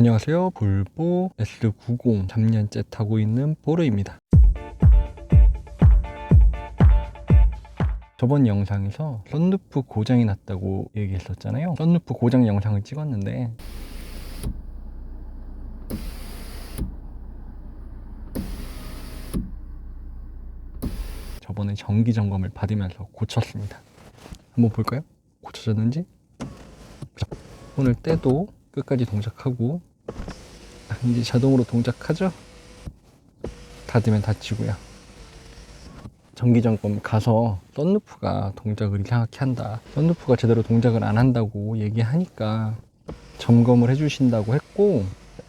안녕하세요. 볼보 S90 3년째 타고 있는 보르입니다. 저번 영상에서 썬루프 고장이 났다고 얘기했었잖아요. 썬루프 고장 영상을 찍었는데 저번에 정기 점검을 받으면서 고쳤습니다. 한번 볼까요? 고쳐졌는지? 자, 오늘 때도 끝까지 동작하고 아, 이제 자동으로 동작하죠? 닫으면 닫히고요. 정기 점검 가서 썬루프가 동작을 이상하게 한다. 썬루프가 제대로 동작을 안 한다고 얘기하니까 점검을 해주신다고 했고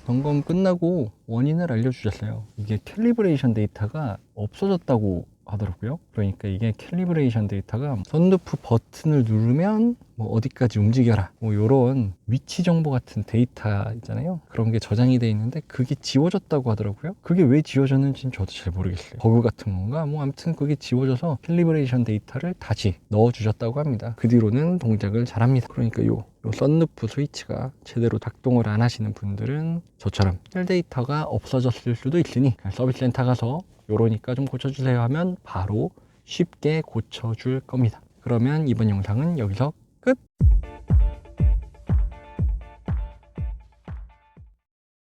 점검 끝나고 원인을 알려주셨어요. 이게 캘리브레이션 데이터가 없어졌다고 하더라고요. 그러니까 이게 캘리브레이션 데이터가 썬루프 버튼을 누르면 뭐 어디까지 움직여라 뭐 이런 위치 정보 같은 데이터 있잖아요. 그런 게 저장이 돼 있는데 그게 지워졌다고 하더라고요. 그게 왜 지워졌는지는 저도 잘 모르겠어요. 버그 같은 건가? 뭐 아무튼 그게 지워져서 캘리브레이션 데이터를 다시 넣어 주셨다고 합니다. 그 뒤로는 동작을 잘합니다. 그러니까 요, 요 썬루프 스위치가 제대로 작동을 안 하시는 분들은 저처럼 셀 데이터가 없어졌을 수도 있으니 서비스 센터 가서 요러니까 좀 고쳐주세요 하면 바로 쉽게 고쳐줄 겁니다. 그러면 이번 영상은 여기서 끝!